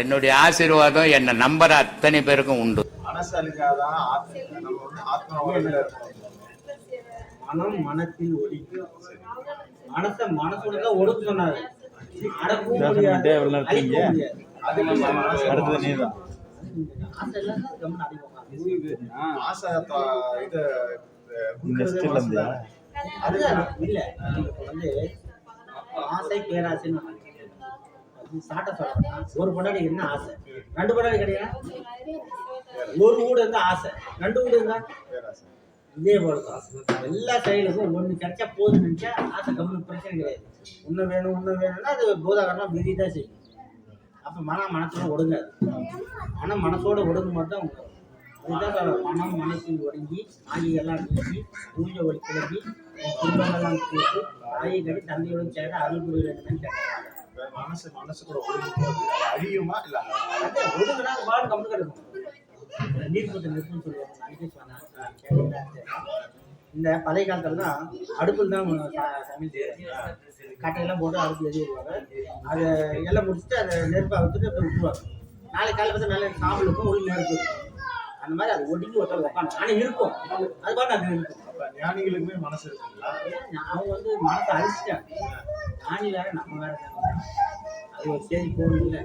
என்னுடைய ஆசீர்வாதம் என்னை நம்புற அத்தனை பேருக்கும் உண்டு. மனம் மனத்தில் ஒழிக்கும். மனசை மனசோட தான் ஒடுக்க சொன்னாரு. அடுத்தது நீதான். ஆசை இது இல்ல வந்து ஆசை பேராசைன்னு சாட்ட சொல்லணும்னா ஒரு பொண்டாடி என்ன ஆசை? ரெண்டு பொண்டாடி கிடையாது? ஒரு வீடு இருந்தா ஆசை. ரெண்டு வீடு இருந்தா? இதே போல தான். எல்லா செயலுக்கும் ஒன்று கிடைச்சா போதும் நினைச்சா ஆசை கம்மி பிரச்சனை கிடையாது. ஒன்று வேணும் ஒன்று வேணும்னா அது பூதாகரணம் மீறி தான் செய்யும். அப்போ மனம் மனசோட ஒடுங்காது. மனம் மனசோட ஒடுங்கும் போது தான் உண்டு. அதுதான் மனம் மனசு ஒடுங்கி ஆகியெல்லாம் நீக்கி பூஜை ஒளி கிளம்பி துன்பமெல்லாம் கேட்டு தாயை கடி தந்தையோடு சேர அருள் புரிய வேண்டும் கேட்டாங்க மனசு மனசு கூட அழியுமா? இல்ல அது பாடு கம்மி கிடக்கும். நீர் நிற்கும் சொல்லுவாங்க? இந்த பழைய காலத்துல தான் அடுப்பில் தான் ச- சமையல் செய்வாங்க. கட்டையெல்லாம் போட்டு அடுப்பு விடுவாங்க அதை எல்லாம் முடிச்சுட்டு அதை நெருப்பை விட்டுட்டு அப்புறம் விட்டுருவாங்க நாளைக்கு காலையில் பார்த்தா நல்ல சாம்பல் இருக்கும் உள்ள நெருப்பு அந்த மாதிரி அது ஒடுங்கி ஒருத்தர் உட்காந்து ஆனால் இருக்கும் அது பாட்டு அது இருக்கும் ஞானிகளுக்குமே மனசு இருக்குங்களா? அவங்க வந்து மனசை அழிச்சிட்டாங்க. ஞானி வேற நம்ம வேற. அது ஒரு ஸ்டேஜ் போகணும் இல்லை.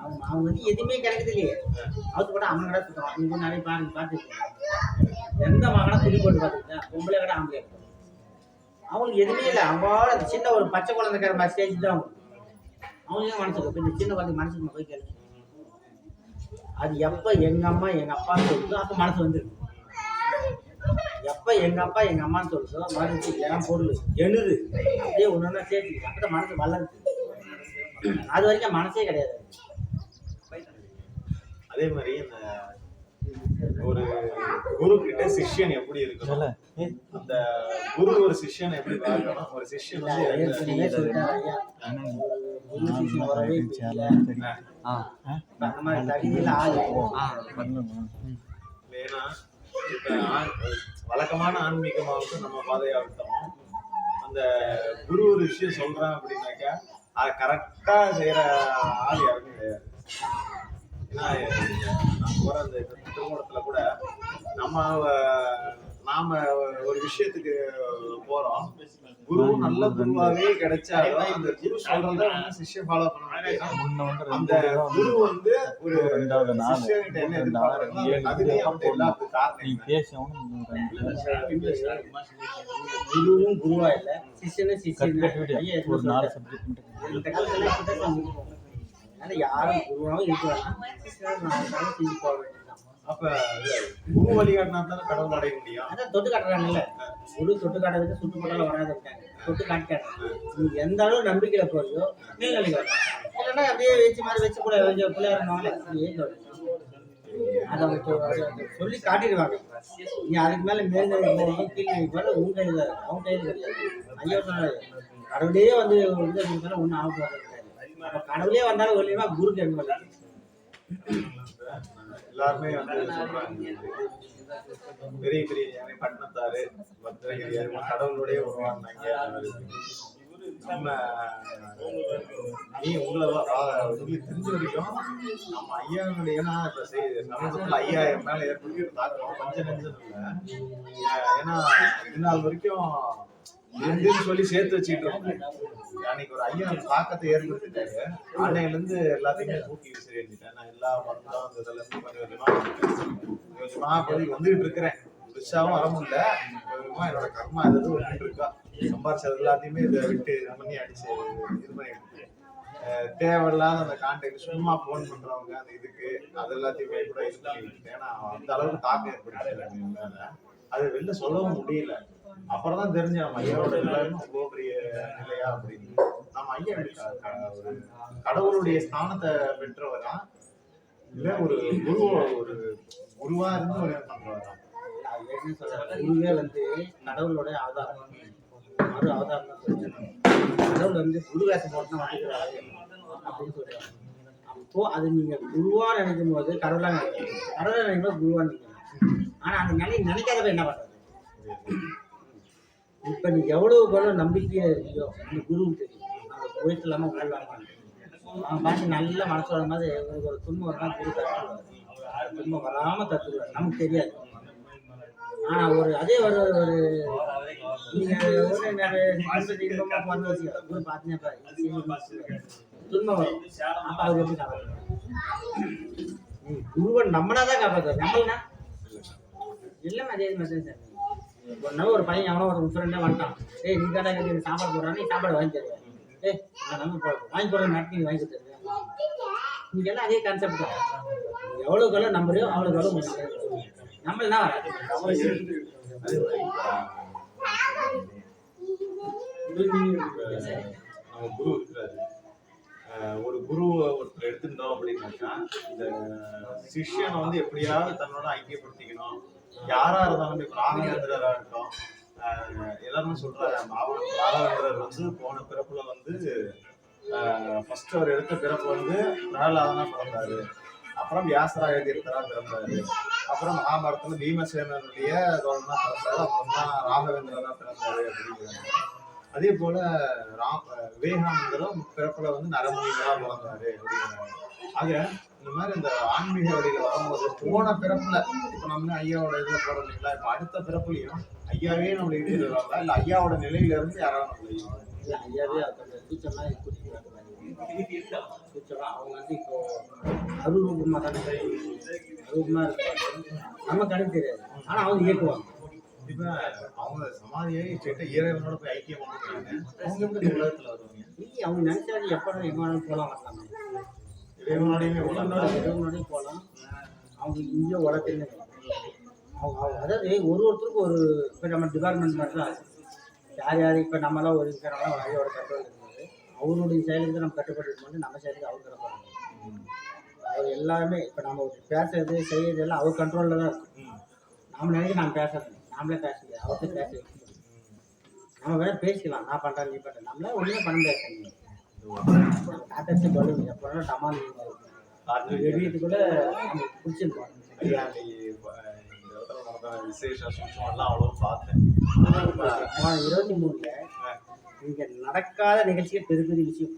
அவங்க அவங்க வந்து எதுவுமே கிடைக்குது இல்லையே. அவத்து கூட அவன் கடை சுத்தம். நீங்க நிறைய பாருங்க பார்த்து எந்த மகனா துணி போட்டு பார்த்துக்கிட்டா பொம்பளை கடை ஆம்பளை அவங்களுக்கு எதுவுமே இல்லை. அவங்களோட சின்ன ஒரு பச்சை குழந்தைக்கிற மாதிரி ஸ்டேஜ் தான் அவங்க. அவங்களுக்கு மனசு சின்ன குழந்தை மனசுக்கு போய் கேளுங்க. அது எப்போ எங்க அம்மா எங்க அப்பான்னு சொல்லுதோ அப்போ மனசு வந்துருக்கு எப்ப எங்க அப்பா எங்க அம்மான்னு சொல்லுதோ மனசு என் பொருள் எழுது அப்படியே ஒன்று ஒன்றா சேர்த்து அப்பதான் மனசு வளருது. அது வரைக்கும் மனசே கிடையாது. அதே மாதிரி இந்த ஒரு குரு கிட்ட சிஷ்யன் எப்படி இருக்கணும்? அந்த குரு ஒரு சிஷ்யன் எப்படி பார்க்கணும்? ஒரு சிஷ்யன் வந்து வழக்கமான ஆன்மீகமாகட்டும் நம்ம பாதையாகட்டும் அந்த குரு ஒரு விஷயம் சொல்றான் அப்படின்னாக்கா அதை கரெக்டா செய்யற ஆள் யாருமே கிடையாது. ஏன்னா நம்ம போற அந்த திருமணத்துல கூட நம்ம நாம ஒரு விஷயத்துக்கு போறோம். குரு நல்ல குருவாவே கிடைச்சாலும் அந்த குரு சொல்றத வந்து சிஷ்யம் ஃபாலோ பண்ணணும். அந்த குரு வந்து ஒரு ரெண்டாவது நாள் என்ன அதுவே இதுதான் அவன்கிட்ட எல்லாத்துக்கும் காரணம்? பேசணும் குருவும் குருவா இல்ல சிஷ்யனும் சிஷ்யன் ஒரு நாலு. சப்ஜெக்ட் மட்டும் யாரும் குருவாவும் இருக்க வேணாம். சிஷ்யனும் செஞ்சு போக வேண்டியதுதான் அப்ப குரு வழிகாட்டினா தானே கடவுள் அடைய முடியும். அதான் தொட்டு காட்டுறாங்கல்ல. குரு தொட்டு காட்டுறதுக்கு சுட்டு போட்டாலும் வராது இருக்காங்க தொட்டு காட்டாங்க நீ எந்த அளவு நம்பிக்கையில போறியோ மேல்நிலை காட்டும் இல்லைன்னா அப்படியே வச்சு மாதிரி வச்சு கூட கொஞ்சம் அப்படியே காட்டும். அதை சொல்லி காட்டிடுவாங்க. நீ அதுக்கு மேல போகணும் கீழ்நிலை போகணும் உங்க கையில. அவங்க கையில் கிடையாது. ஐயா கடவுளே வந்து இருந்தாலும் ஒன்றும் ஆக போகிறது கிடையாது. அப்ப கடவுளே வந்தாலும் ஒல்லியமா குருக்கு என்ன எல்லாருமே வந்து சொல்றாங்க. பெரிய பெரிய யானை பட்டினத்தாரு பத்திரகிரி கடவுளுடைய உருவாக்குனாங்க. நம்ம நீ உங்களை உங்களுக்கு தெரிஞ்ச வரைக்கும் நம்ம ஐயாவுடைய ஏன்னா இப்போ செய்- சமீபத்துல ஐயா என் மேல ஏற்படுத்திய தாக்கம் கொஞ்சம் நெஞ்சம் இல்லை. ஏன்னா இது நாள் வரைக்கும் ரெண்டுன்னு சொல்லி சேர்த்து வச்சுட்டு இருக்கோம். அன்னைக்கு ஒரு ஐயா தாக்கத்தை ஏற்படுத்திட்டாரு அன்னையில இருந்து எல்லாத்தையுமே தூக்கி விசிறிட்டேன் நான் எல்லா மருந்தும் அந்த இருந்து கொஞ்சம் போய் வந்துகிட்டு இருக்கிறேன். பெருசாவும் வர முடியல. கொஞ்சமா என்னோட கர்மா எதாவது வந்துட்டு இருக்கா. சம்பாரிச்சது எல்லாத்தையுமே இதை விட்டு பண்ணி அடிச்சு இது பண்ணிட்டு தேவையில்லாத அந்த கான்டாக்ட் சும்மா ஃபோன் பண்றவங்க அந்த இதுக்கு அது எல்லாத்தையுமே கூட இது பண்ணி ஏன்னா அந்த அளவுக்கு தாக்கம் ஏற்படுத்தி அது வெளில சொல்லவும் முடியல. அப்புறம் தான் தெரிஞ்ச நம்ம ஐயாவோட எல்லாருமே அவ்வளோ பெரிய நிலையா அப்படின்னு. நம்ம ஐயா ஒரு கடவுளுடைய ஸ்தானத்தை பெற்றவரா? இல்ல ஒரு குரு ஒரு குருவா இருந்து ஒரு இது பண்றவரா? அது குருவே வந்து கடவுளோட ஆதாரம். மறு ஆதாரம் கடவுள் வந்து குரு வேஷம் போட்டு தான் அப்படின்னு சொல்றாங்க. அப்போ அது நீங்க குருவா நினைக்கும் போது கடவுளா நினைக்கிறீங்க. கடவுளா நினைக்கும் போது குருவா நினைக்கிறீங்க. ஆனால் அந்த நிலை நினைக்காதவ என்ன பண்றது? இப்ப நீ எவ்வளவு கூட நம்பிக்கையா இருக்கியோ அந்த குருவுக்கு தெரியும். அந்த போயிட்டு இல்லாம வாழ்வாங்க அவன் பார்த்து நல்ல மனசு மனசோட மாதிரி உங்களுக்கு ஒரு துன்பம் வரலாம் குரு தத்துவார் துன்பம் வராம தத்துவார் நமக்கு தெரியாது. ஆனா ஒரு அதே ஒரு ஒரு துன்பம் வரும். அப்ப அவர் எப்படி காப்பாற்றுவார் குருவன் நம்மளாதான் காப்பாற்றுவார் நம்மளா? இல்லை அதே மாதிரி சார். ஒரு நாள் ஒரு பையன் அவனோ ஒரு ஃப்ரெண்டாக வந்துட்டான். ஏய் நீ தானே எனக்கு சாப்பாடு போடுறான் நீ சாப்பாடு வாங்கி தருவேன் ஏய் நான் நம்ம வாங்கி போடுற நாட்டு நீ வாங்கி தருவேன் நீங்க எல்லாம் அதே கான்செப்ட் தான். எவ்வளோக்கு எவ்வளோ நம்புறியோ அவ்வளோக்கு எவ்வளோ நம்மளா அதே நம்ம குரு இருக்கிறாரு ஒரு குருவை ஒருத்தர் எடுத்துட்டோம் அப்படின்னாக்கா இந்த சிஷ்யனை வந்து எப்படியாவது தன்னோட ஐக்கியப்படுத்திக்கணும். யாரா இருந்தாலும் இப்ப ராகவேந்திரரா இருக்கட்டும் எல்லாருமே சொல்றாரு ராவ- ராகவேந்திரர் வந்து போன பிறப்புல வந்து ஃபர்ஸ்ட் அவர் எடுத்த பிறப்பு வந்து பிரகலாதனா பிறந்தாரு. அப்புறம் வியாசராய தீர்த்தரா பிறந்தாரு. அப்புறம் மகாபாரதத்துல பீமசேனனுடைய தோழனா பிறந்தாரு. அப்புறம் தான் ராகவேந்திரரா பிறந்தாரு அப்படிங்கிறாங்க. அதே போல ராம் விவேகானந்தரும் பிறப்புல வந்து நரமுனிகளா பிறந்தாரு அப்படிங்கிறாங்க. ஆக இந்த மாதிரி இந்த ஆன்மீக வழிகள் வரும்போது போன பிறப்புல இப்ப நம்ம ஐயாவோட இதுல போறோம் இல்லைங்களா இப்ப அடுத்த பிறப்புலயும் ஐயாவே நம்மளை இட்டு வருவாங்களா? இல்ல ஐயாவோட நிலையில இருந்து யாராவது நம்மளை ஐயாவே அந்த ஃபியூச்சர்லாம் குறிப்பிட்டு ஃபியூச்சர்லாம் அவங்க வந்து இப்போ அருள்ரூபமாக தானே அருள்ரூபமாக இருப்பாங்க நம்ம கணக்கு தெரியாது. ஆனால் அவங்க இயக்குவாங்க. இப்ப அவங்க சமாதியை இறைவனோட போய் ஐக்கியம் பண்ணிக்கிறாங்க. அவங்க எப்படி உலகத்துல வருவாங்க? இல்லை அவங்க நினைச்சாலும் எப்போ எங்கே வேணாலும் போகலாம் வரலாம். இறைவனோடையுமே இறைவனோட உலகம் இறைவனோடய போகலாம் அவங்க இங்கே உலகத்துல அவங்க அவங்க அதாவது ஒரு ஒருத்தருக்கும் ஒரு இப்போ நம்ம டிபார்ட்மெண்ட் மாதிரி தான் யார் யார் இப்போ நம்மளாம் ஒரு இருக்கிறனால ஐயோட கண்ட்ரோல் இருந்தது அவருடைய செயலுக்கு நம்ம கட்டுப்பட்டு இருக்கணும் நம்ம செயலுக்கு அவர் கட்டுப்படணும் அவர் எல்லாமே இப்போ நம்ம பேசுறது செய்யறது எல்லாம் அவர் கண்ட்ரோலில் தான் இருக்கும். நாம நினைக்க நான் பேசுறது நாமளே பேச முடியாது அவர்கிட்ட பேச. நம்ம வேணா பேசிக்கலாம். நான் பண்ணுறேன் நீ பண்ணுறேன் நம்மளே ஒன்றுமே பண்ண முடியாது. காத்தாச்சு பலூன் எப்போ டமால் வெளியிட்டு கூட நம்ம விசேஷ சூட்சம் எல்லாம் அவ்வளவு பார்த்தேன் இருபத்தி மூணுல இங்க நடக்காத நிகழ்ச்சிகள் பெரிய பெரிய விஷயம்